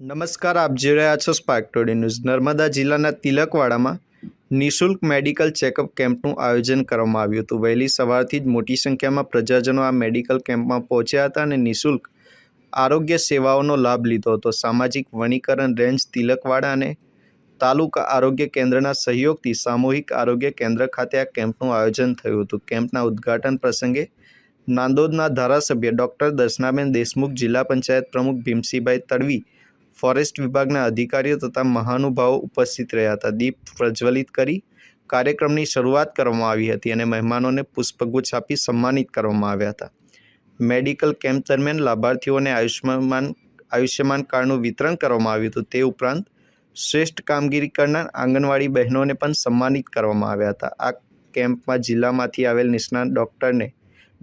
નમસ્કાર, આપ જોઈ રહ્યા છો સ્પાર્ક ટોડી ન્યૂઝ નર્મદા જિલ્લાના તિલકવાડામાં નિઃશુલ્ક મેડિકલ ચેકઅપ કેમ્પનું આયોજન કરવામાં આવ્યું હતું. વહેલી સવારથી જ મોટી સંખ્યામાં પ્રજાજનો આ મેડિકલ કેમ્પમાં પહોંચ્યા હતા અને નિઃશુલ્ક આરોગ્ય સેવાઓનો લાભ લીધો હતો. સામાજિક વનીકરણ રેન્જ તિલકવાડા અને તાલુકા આરોગ્ય કેન્દ્રના સહયોગથી સામૂહિક આરોગ્ય કેન્દ્ર ખાતે આ કેમ્પનું આયોજન થયું હતું. કેમ્પના ઉદ્ઘાટન પ્રસંગે નાંદોદના ધારાસભ્ય ડૉક્ટર દર્શનાબેન દેશમુખ, જિલ્લા પંચાયત પ્રમુખ ભીમસિંહભાઈ તડવી ફોરેસ્ટ વિભાગના અધિકારીઓ તથા મહાનુભાવો ઉપસ્થિત રહ્યા હતા. દીપ પ્રજ્વલિત કરી કાર્યક્રમની શરૂઆત કરવામાં આવી હતી અને મહેમાનોને પુષ્પગુચ્છ આપી સન્માનિત કરવામાં આવ્યા હતા. મેડિકલ કેમ્પ દરમિયાન લાભાર્થીઓને આયુષ્યમાન આયુષ્યમાન કાર્ડનું વિતરણ કરવામાં આવ્યું હતું. તે ઉપરાંત શ્રેષ્ઠ કામગીરી કરનાર આંગણવાડી બહેનોને પણ સન્માનિત કરવામાં આવ્યા હતા. આ કેમ્પમાં જિલ્લામાંથી આવેલ નિષ્ણાત ડૉક્ટરને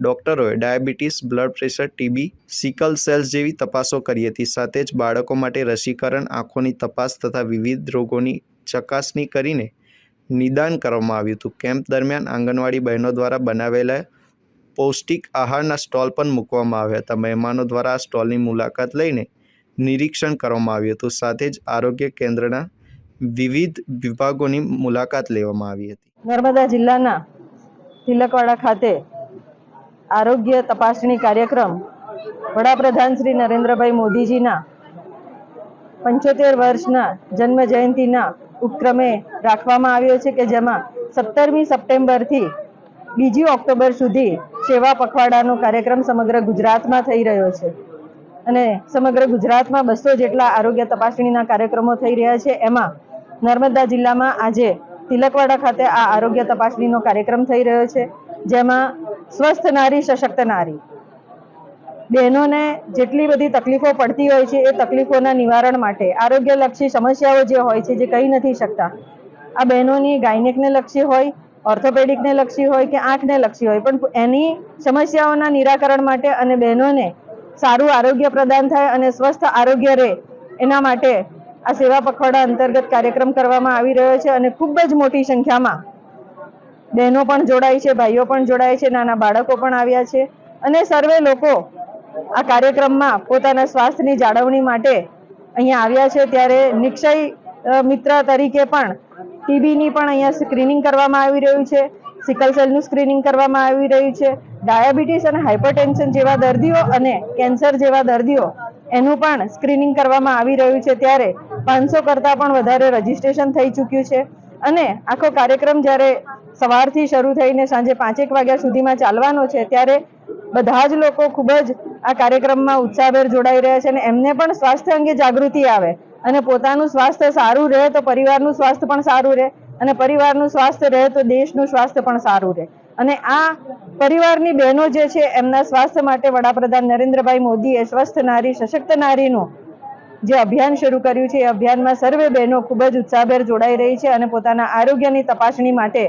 ડૉક્ટરોએ diabetes, blood pressure, TB, sickle cells જેવી તપાસો કરી હતી. સાથે જ બાળકો માટે રસીકરણ, આંખોની તપાસ તથા વિવિધ રોગોની ચકાસણી કરીને નિદાન કરવામાં આવ્યું હતું. કેમ્પ દરમિયાન આંગણવાડી બહેનો દ્વારા બનાવેલા પૌષ્ટિક આહારના સ્ટોલ પણ મૂકવામાં આવ્યા હતા. મહેમાનો દ્વારા આ સ્ટોલની મુલાકાત લઈને નિરીક્ષણ કરવામાં આવ્યું હતું. સાથે જ આરોગ્ય કેન્દ્રના વિવિધ વિભાગોની મુલાકાત લેવામાં આવી હતી. નર્મદા જિલ્લાના તિલકવાડા ખાતે આરોગ્ય તપાસણી કાર્યક્રમ વડાપ્રધાન શ્રી નરેન્દ્રભાઈ મોદીજીના પંચોતેર વર્ષના જન્મ જયંતિના ઉપક્રમે રાખવામાં આવ્યો છે કે જેમાં સત્તરમી સપ્ટેમ્બરથી બીજી ઓક્ટોબર સુધી સેવા પખવાડાનો કાર્યક્રમ સમગ્ર ગુજરાતમાં થઈ રહ્યો છે. અને સમગ્ર ગુજરાતમાં બસો જેટલા આરોગ્ય તપાસણીના કાર્યક્રમો થઈ રહ્યા છે. એમાં નર્મદા જિલ્લામાં આજે તિલકવાડા ખાતે આ આરોગ્ય તપાસણીનો કાર્યક્રમ થઈ રહ્યો છે. જેમાં સ્વસ્થ નારી, સશક્ત નારી. બહેનોને જેટલી બધી તકલીફો પડતી હોય છે, એ તકલીફોના નિવારણ માટે આરોગ્યલક્ષી સમસ્યાઓ જે હોય છે, જે કહી નથી શકતા. આ બહેનોની ગાયનેકને લક્ષી હોય, ઓર્થોપેડિકને લક્ષી હોય કે આંખને લક્ષી હોય, પણ એની સમસ્યાઓના નિરાકરણ માટે અને બહેનોને સારું આરોગ્ય પ્રદાન થાય અને સ્વસ્થ આરોગ્ય રહે, એના માટે આ સેવા પખવાડા અંતર્ગત કાર્યક્રમ કરવામાં આવી રહ્યો છે અને ખૂબ જ મોટી સંખ્યામાં બહેનો પણ જોડાય છે, ભાઈઓ પણ જોડાય છે, નાના બાળકો પણ આવ્યા છે અને સર્વે લોકો આ કાર્યક્રમમાં પોતાના સ્વાસ્થ્યની જાળવણી માટે અહીંયા આવ્યા છે. ત્યારે નિક્ષય મિત્ર તરીકે પણ ટીબીની પણ અહીંયા સ્ક્રીનિંગ કરવામાં આવી રહ્યું છે. સિકલ સેલનું સ્ક્રીનિંગ કરવામાં આવી રહ્યું છે. ડાયાબિટીસ અને હાઇપરટેન્શન જેવા દર્દીઓ અને કેન્સર જેવા દર્દીઓ એનું પણ સ્ક્રીનિંગ કરવામાં આવી રહ્યું છે. ત્યારે પાંચસો કરતાં પણ વધારે રજીસ્ટ્રેશન થઈ ચૂક્યું છે. અને આખો કાર્યક્રમ જ્યારે સવારથી શરૂ થઈને સાંજે પાંચેક વાગ્યા સુધીમાં ચાલવાનો છે, ત્યારે બધા જ લોકો ખૂબ જ આ કાર્યક્રમમાં ઉત્સાહભેર જોડાઈ રહ્યા છે અને એમને પણ સ્વાસ્થ્ય અંગે જાગૃતિ આવે. અને પોતાનું સ્વાસ્થ્ય સારું રહે તો પરિવારનું સ્વાસ્થ્ય પણ સારું રહે અને પરિવારનું સ્વાસ્થ્ય રહે તો દેશનું સ્વાસ્થ્ય પણ સારું રહે. અને આ પરિવારની બહેનો જે છે, એમના સ્વાસ્થ્ય માટે વડાપ્રધાન નરેન્દ્રભાઈ મોદીએ સ્વસ્થ નારી, સશક્ત નારીનું જે અભિયાન શરૂ કર્યું છે, એ અભિયાનમાં સર્વે બહેનો ખૂબ જ ઉત્સાહભેર જોડાઈ રહી છે અને પોતાના આરોગ્યની તપાસણી માટે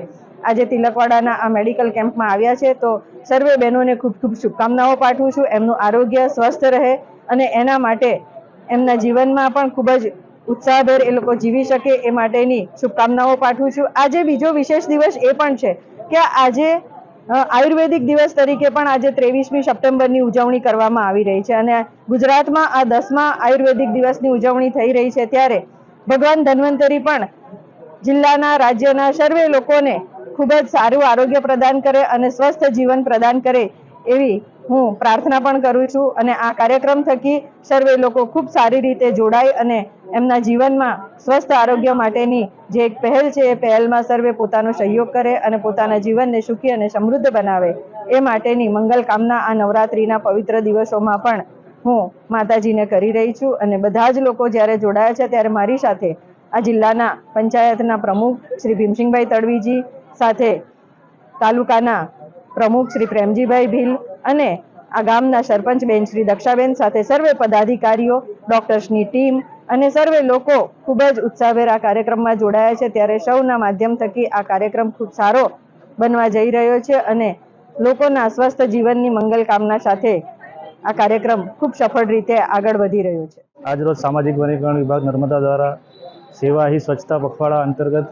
આજે તિલકવાડાના આ મેડિકલ કેમ્પમાં આવ્યા છે. તો સર્વે બહેનોને ખૂબ ખૂબ શુભકામનાઓ પાઠવું છું. એમનું આરોગ્ય સ્વસ્થ રહે અને એના માટે એમના જીવનમાં પણ ખૂબ જ ઉત્સાહભેર એ લોકો જીવી શકે એ માટેની શુભકામનાઓ પાઠવું છું. આજે બીજો વિશેષ દિવસ એ પણ છે કે આજે આયુર્વેદિક દિવસ તરીકે પણ આજે ત્રેવીસમી સપ્ટેમ્બરની ઉજવણી કરવામાં આવી રહી છે અને ગુજરાતમાં આ દસમા આયુર્વેદિક દિવસની ઉજવણી થઈ રહી છે ત્યારે ભગવાન ધન્વંતરી પણ જિલ્લાના, રાજ્યના સર્વે લોકોને ખૂબ જ સારું આરોગ્ય પ્રદાન કરે અને સ્વસ્થ જીવન પ્રદાન કરે એવી હું પ્રાર્થના પણ કરું છું અને આ કાર્યક્રમ થકી સર્વે લોકો ખૂબ સારી રીતે જોડાય અને એમના જીવનમાં સ્વસ્થ આરોગ્ય માટેની જે એક પહેલ છે, એ પહેલમાં સર્વે પોતાનો સહયોગ કરે અને પોતાના જીવનને સુખી અને સમૃદ્ધ બનાવે. એ માટેની મંગલ કામના આ નવરાત્રિના પવિત્ર દિવસોમાં પણ હું માતાજીને કરી રહી છું અને બધા જ લોકો જ્યારે જોડાયા છે ત્યારે મારી સાથે આ જિલ્લાના પંચાયતના પ્રમુખ શ્રી ભીમસિંહભાઈ તડવીજી સાથે તાલુકાના પ્રમુખ શ્રી પ્રેમજીભાઈ ભીલ અને આ ગામના સરપંચ બેન શ્રી દક્ષાબેન સાથે સર્વે પદાધિકારીઓ, ડોક્ટર્સની ટીમ અને સર્વે લોકો ખૂબ જ ઉત્સાહભેર આ કાર્યક્રમમાં જોડાયા છે. ત્યારે સૌના માધ્યમ થકી આ કાર્યક્રમ ખૂબ સારો બનવા જઈ રહ્યો છે અને લોકોના સ્વસ્થ જીવનની મંગલ કામના સાથે આ કાર્યક્રમ ખૂબ સફળ રીતે આગળ વધી રહ્યો છે. આજરોજ સામાજિક વનીકરણ વિભાગ નર્મદા દ્વારા સેવા હી સ્વચ્છતા પખવાડા અંતર્ગત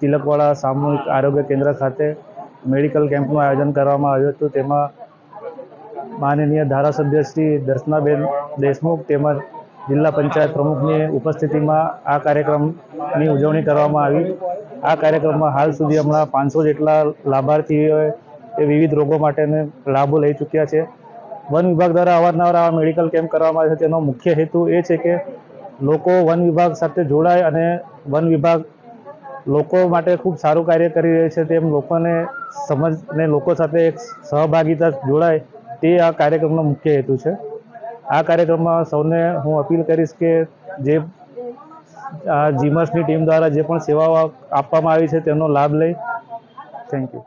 તિલકવાડા સામૂહિક આરોગ્ય કેન્દ્ર ખાતે મેડિકલ કેમ્પનું આયોજન કરવામાં આવ્યું હતું. તેમાં માનનીય ધારાસભ્ય શ્રી દર્શનાબેન દેશમુખ તેમજ જિલ્લા પંચાયત પ્રમુખની ઉપસ્થિતિમાં આ કાર્યક્રમની ઉજવણી કરવામાં આવી. આ કાર્યક્રમમાં હાલ સુધી હમણાં પાંચસો જેટલા લાભાર્થીઓએ એ વિવિધ રોગો માટેને લાભો લઈ ચૂક્યા છે. વન વિભાગ દ્વારા અવારનવાર આવા મેડિકલ કેમ્પ કરવામાં આવે છે. તેનો મુખ્ય હેતુ એ છે કે લોકો વન વિભાગ સાથે જોડાય અને વન વિભાગ લોકો માટે ખૂબ સારું કાર્ય કરી રહી છે તેમ લોકોને સમજ ને લોકો સાથે એક સહભાગિતા જોડાય તે આ કાર્યક્રમનો મુખ્ય હેતુ છે. આ કાર્યક્રમમાં સૌને હું અપીલ કરીશ કે જે આ જીમર્સની ટીમ દ્વારા જે પણ સેવાઓ આપવામાં આવી છે તેનો લાભ લઈ. Thank you.